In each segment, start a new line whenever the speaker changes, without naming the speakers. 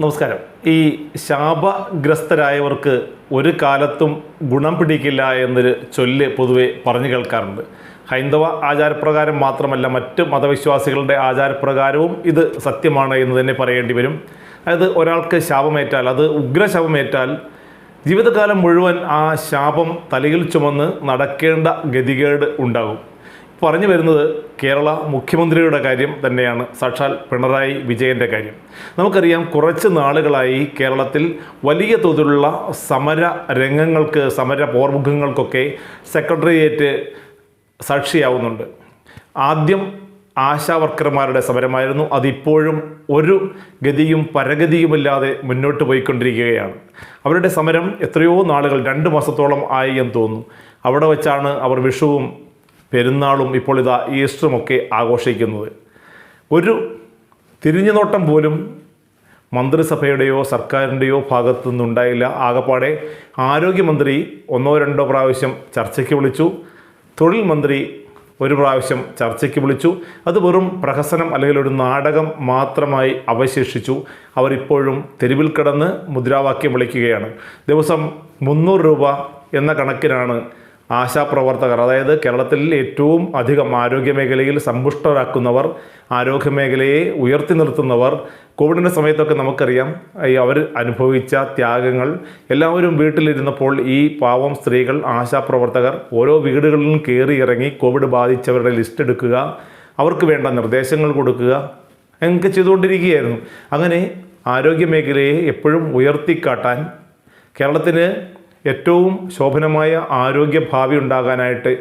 നമസ്കാരം. ഈ ശാപഗ്രസ്തരായവർക്ക് ഒരു കാലത്തും ഗുണം പിടിക്കില്ല എന്നൊരു ചൊല്ല് പൊതുവെ പറഞ്ഞു കേൾക്കാറുണ്ട്. ഹൈന്ദവ ആചാരപ്രകാരം മാത്രമല്ല മറ്റ് മതവിശ്വാസികളുടെ ആചാരപ്രകാരവും ഇത് സത്യമാണ് എന്ന് തന്നെ പറയേണ്ടി വരും. അതായത് ഒരാൾക്ക് ശാപമേറ്റാൽ അത് ഉഗ്രശാപമേറ്റാൽ ജീവിതകാലം മുഴുവൻ ആ ശാപം തലയിൽ ചുമന്ന് നടക്കേണ്ട ഗതികേട് ഉണ്ടാകും. പറഞ്ഞു വരുന്നത് കേരള മുഖ്യമന്ത്രിയുടെ കാര്യം തന്നെയാണ് സാക്ഷാൽ പിണറായി വിജയന്റെ കാര്യം. നമുക്കറിയാം കുറച്ച് നാളുകളായി കേരളത്തിൽ വലിയ തോതിലുള്ള സമര രംഗങ്ങൾക്ക് സമര പോർമുഖങ്ങൾക്കൊക്കെ സെക്രട്ടേറിയറ്റ് സാക്ഷിയാവുന്നുണ്ട്. ആദ്യം ആശാവർക്കർമാരുടെ സമരമായിരുന്നു. അതിപ്പോഴും ഒരു ഗതിയും പരഗതിയുമില്ലാതെ മുന്നോട്ട് പോയിക്കൊണ്ടിരിക്കുകയാണ്. അവരുടെ സമരം എത്രയോ നാളുകൾ രണ്ട് മാസത്തോളം ആയി എന്ന് തോന്നുന്നു. അവിടെ വെച്ചാണ് അവർ വിഷുവും പെരുന്നാളും ഇപ്പോൾ ഇതാ ഈസ്റ്ററുമൊക്കെ ആഘോഷിക്കുന്നത്. ഒരു തിരിഞ്ഞു നോട്ടം പോലും മന്ത്രിസഭയുടെയോ സർക്കാരിന്റെയോ ഭാഗത്തു നിന്നുണ്ടായില്ല ആകപ്പാടെ ആരോഗ്യമന്ത്രി ഒന്നോ രണ്ടോ പ്രാവശ്യം ചർച്ചയ്ക്ക് വിളിച്ചു. തൊഴിൽ മന്ത്രി ഒരു പ്രാവശ്യം ചർച്ചയ്ക്ക് വിളിച്ചു. അത് വെറും പ്രഹസനം അല്ലെങ്കിൽ ഒരു നാടകം മാത്രമായി അവശേഷിച്ചു. അവരിപ്പോഴും തെരുവിൽ കിടന്ന് മുദ്രാവാക്യം വിളിക്കുകയാണ്. ദിവസം മുന്നൂറ് രൂപ എന്ന കണക്കിനാണ് ആശാപ്രവർത്തകർ അതായത് കേരളത്തിൽ ഏറ്റവും അധികം ആരോഗ്യമേഖലയിൽ സമ്പുഷ്ടരാക്കുന്നവർ ആരോഗ്യമേഖലയെ ഉയർത്തി നിർത്തുന്നവർ കോവിഡിന്റെ സമയത്തൊക്കെ നമുക്കറിയാം ഈ അവർ അനുഭവിച്ച ത്യാഗങ്ങൾ. എല്ലാവരും വീട്ടിലിരുന്നപ്പോൾ ഈ പാവം സ്ത്രീകൾ ആശാപ്രവർത്തകർ ഓരോ വീടുകളിലും കയറി ഇറങ്ങി കോവിഡ് ബാധിച്ചവരുടെ ലിസ്റ്റ് എടുക്കുക അവർക്ക് വേണ്ട നിർദ്ദേശങ്ങൾ കൊടുക്കുക ഒക്കെ ചെയ്തുകൊണ്ടിരിക്കുകയായിരുന്നു. അങ്ങനെ ആരോഗ്യമേഖലയെ എപ്പോഴും ഉയർത്തിക്കാട്ടാൻ കേരളത്തിന് ഏറ്റവും ശോഭനമായ ആരോഗ്യ ഭാവി ഉണ്ടാകാനായിട്ട്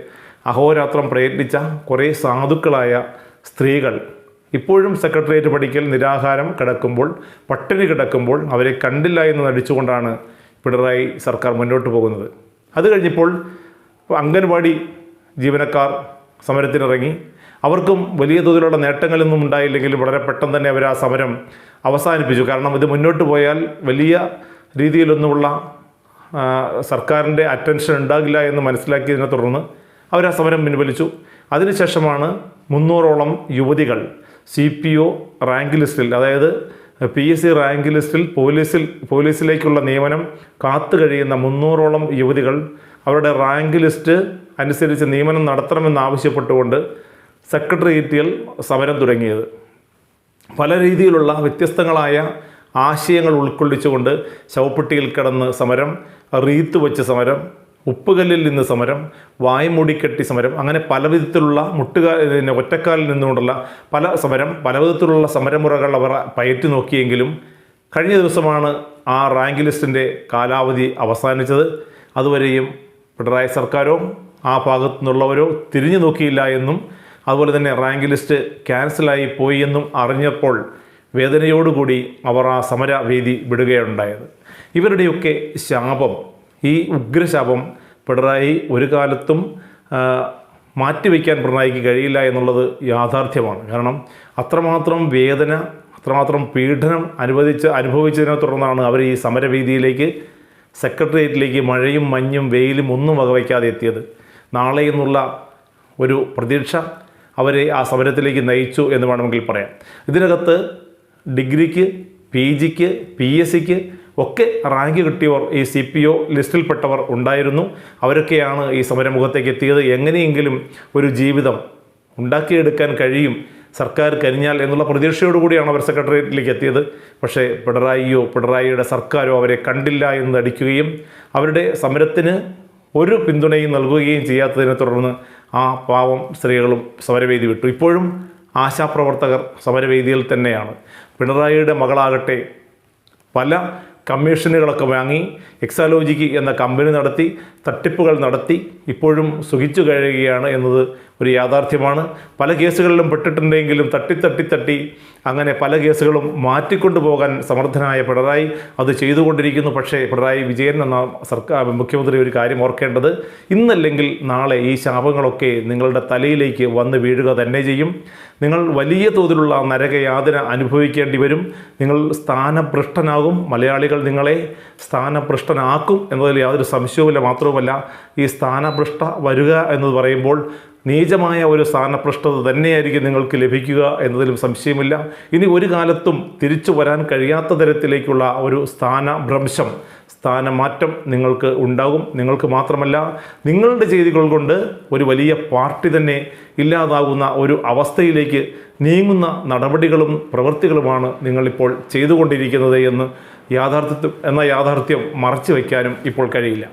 അഹോരാത്രം പ്രയത്നിച്ച കുറേ സാധുക്കളായ സ്ത്രീകൾ ഇപ്പോഴും സെക്രട്ടേറിയറ്റ് പഠിക്കൽ നിരാഹാരം കിടക്കുമ്പോൾ പട്ടിണി കിടക്കുമ്പോൾ അവരെ കണ്ടില്ല എന്ന് നടിച്ചുകൊണ്ടാണ് പിണറായി സർക്കാർ മുന്നോട്ട് പോകുന്നത്. അത് കഴിഞ്ഞപ്പോൾ അംഗൻവാടി ജീവനക്കാർ സമരത്തിനിറങ്ങി. അവർക്കും വലിയ തോതിലുള്ള നേട്ടങ്ങളൊന്നും ഉണ്ടായില്ലെങ്കിലും വളരെ പെട്ടെന്ന് തന്നെ അവർ ആ സമരം അവസാനിപ്പിച്ചു. കാരണം ഇത് മുന്നോട്ട് പോയാൽ വലിയ രീതിയിലൊന്നുമുള്ള സർക്കാരിന്റെ അറ്റൻഷൻ ഉണ്ടാകില്ല എന്ന് മനസ്സിലാക്കിയതിനെ തുടർന്ന് അവർ ആ സമരം പിൻവലിച്ചു. അതിനുശേഷമാണ് മുന്നൂറോളം യുവതികൾ സി പി ഒ റാങ്ക് ലിസ്റ്റിൽ അതായത് പി എസ് സി റാങ്ക് ലിസ്റ്റിൽ പോലീസിൽ പോലീസിലേക്കുള്ള നിയമനം കാത്തു കഴിയുന്ന മുന്നൂറോളം യുവതികൾ അവരുടെ റാങ്ക് ലിസ്റ്റ് അനുസരിച്ച് നിയമനം നടത്തണമെന്നാവശ്യപ്പെട്ടുകൊണ്ട് സെക്രട്ടേറിയറ്റിൽ സമരം തുടങ്ങിയത്. പല രീതിയിലുള്ള വ്യത്യസ്തങ്ങളായ ആശയങ്ങൾ ഉൾക്കൊള്ളിച്ചുകൊണ്ട് ശവപ്പെട്ടിയിൽ കിടന്ന് സമരം റീത്ത് വെച്ച് സമരം ഉപ്പുകല്ലിൽ നിന്ന് സമരം വായ്മൂടിക്കെട്ടി സമരം അങ്ങനെ പല വിധത്തിലുള്ള മുട്ടുകാൽ പിന്നെ ഒറ്റക്കാലിൽ നിന്നുകൊണ്ടുള്ള പല സമരം പല വിധത്തിലുള്ള സമരമുറകൾ അവർ പയറ്റി നോക്കിയെങ്കിലും കഴിഞ്ഞ ദിവസമാണ് ആ റാങ്ക് ലിസ്റ്റിന്റെ കാലാവധി അവസാനിച്ചത്. അതുവരെയും പിണറായി സർക്കാരോ ആ ഭാഗത്തു നിന്നുള്ളവരോ തിരിഞ്ഞു നോക്കിയില്ല എന്നും അതുപോലെ തന്നെ റാങ്ക് ലിസ്റ്റ് ക്യാൻസലായി പോയി എന്നും അറിഞ്ഞപ്പോൾ വേദനയോടുകൂടി അവർ ആ സമരവേദി വിടുകയുണ്ടായത്. ഇവരുടെയൊക്കെ ശാപം ഈ ഉഗ്രശാപം പിണറായി ഒരു കാലത്തും മാറ്റിവെക്കാൻ പിണറായിക്ക് കഴിയില്ല എന്നുള്ളത് യാഥാർത്ഥ്യമാണ്. കാരണം അത്രമാത്രം വേദന അത്രമാത്രം പീഡനം അനുവദിച്ച് അനുഭവിച്ചതിനെ തുടർന്നാണ് അവർ ഈ സമരവേദിയിലേക്ക് സെക്രട്ടേറിയറ്റിലേക്ക് മഴയും മഞ്ഞും വെയിലും ഒന്നും വകവയ്ക്കാതെ എത്തിയത്. നാളെ എന്നുള്ള ഒരു പ്രതീക്ഷ അവരെ ആ സമരത്തിലേക്ക് നയിച്ചു എന്ന് വേണമെങ്കിൽ പറയാം. ഇതിനകത്ത് ഡിഗ്രിക്ക് പി ജിക്ക് പി എസ് സിക്ക് ഒക്കെ റാങ്ക് കിട്ടിയവർ ഈ സി പി ഒ ലിസ്റ്റിൽപ്പെട്ടവർ ഉണ്ടായിരുന്നു. അവരൊക്കെയാണ് ഈ സമരമുഖത്തേക്ക് എത്തിയത്. എങ്ങനെയെങ്കിലും ഒരു ജീവിതം ഉണ്ടാക്കിയെടുക്കാൻ കഴിയും. സർക്കാർ കരിഞ്ഞാൽ എന്നുള്ള പ്രതീക്ഷയോടുകൂടിയാണ് അവർ സെക്രട്ടേറിയറ്റിലേക്ക് എത്തിയത്. പക്ഷേ പിണറായിയോ പിണറായിയുടെ സർക്കാരോ അവരെ കണ്ടില്ല എന്ന് നടിക്കുകയും അവരുടെ സമരത്തിന് ഒരു പിന്തുണയും നൽകുകയും ചെയ്യാത്തതിനെ തുടർന്ന് ആ പാവം സ്ത്രീകളും സമരവേദി വിട്ടു. ഇപ്പോഴും ആശാപ്രവർത്തകർ സമരവേദിയിൽ തന്നെയാണ്. പിണറായിയുടെ മകളാകട്ടെ പല കമ്മീഷനുകളൊക്കെ വാങ്ങി എക്സാലോജിക്ക് എന്ന കമ്പനി നടത്തി തട്ടിപ്പുകൾ നടത്തി ഇപ്പോഴും സുഖിച്ചു കഴിയുകയാണ് എന്നത് ഒരു യാഥാർത്ഥ്യമാണ്. പല കേസുകളിലും പെട്ടിട്ടുണ്ടെങ്കിലും തട്ടി തട്ടി തട്ടി അങ്ങനെ പല കേസുകളും മാറ്റിക്കൊണ്ടു പോകാൻ സമർത്ഥനായ പിണറായി അത് ചെയ്തുകൊണ്ടിരിക്കുന്നു. പക്ഷേ പിണറായി വിജയൻ എന്ന സർക്കാർ മുഖ്യമന്ത്രി ഒരു കാര്യം ഓർക്കേണ്ടത് ഇന്നല്ലെങ്കിൽ നാളെ ഈ ശാപങ്ങളൊക്കെ നിങ്ങളുടെ തലയിലേക്ക് വന്ന് വീഴുക തന്നെ ചെയ്യും. നിങ്ങൾ വലിയ തോതിലുള്ള നരകയാതന അനുഭവിക്കേണ്ടി വരും. നിങ്ങൾ സ്ഥാനഭ്രഷ്ടനാകും. മലയാളികൾ നിങ്ങളെ സ്ഥാനഭ്രഷ്ടനാക്കും എന്നതിൽ യാതൊരു സംശയവുമില്ല. മാത്രവുമല്ല ഈ സ്ഥാനഭ്രഷ്ട വരിക എന്ന് പറയുമ്പോൾ നീചമായ ഒരു സ്ഥാനഭ്രഷ്ടത തന്നെയായിരിക്കും നിങ്ങൾക്ക് ലഭിക്കുക എന്നതിലും സംശയമില്ല. ഇനി ഒരു കാലത്തും തിരിച്ചു വരാൻ കഴിയാത്ത തരത്തിലേക്കുള്ള ഒരു സ്ഥാനഭ്രംശം സ്ഥാനമാറ്റം നിങ്ങൾക്ക് ഉണ്ടാകും. നിങ്ങൾക്ക് മാത്രമല്ല നിങ്ങളുടെ ചെയ്തികൾ കൊണ്ട് ഒരു വലിയ പാർട്ടി തന്നെ ഇല്ലാതാകുന്ന ഒരു അവസ്ഥയിലേക്ക് നീങ്ങുന്ന നടപടികളും പ്രവൃത്തികളുമാണ് നിങ്ങളിപ്പോൾ ചെയ്തുകൊണ്ടിരിക്കുന്നത് എന്ന് യാഥാർത്ഥ്യം എന്ന യാഥാർത്ഥ്യം മറച്ചു വയ്ക്കാനും ഇപ്പോൾ കഴിയില്ല.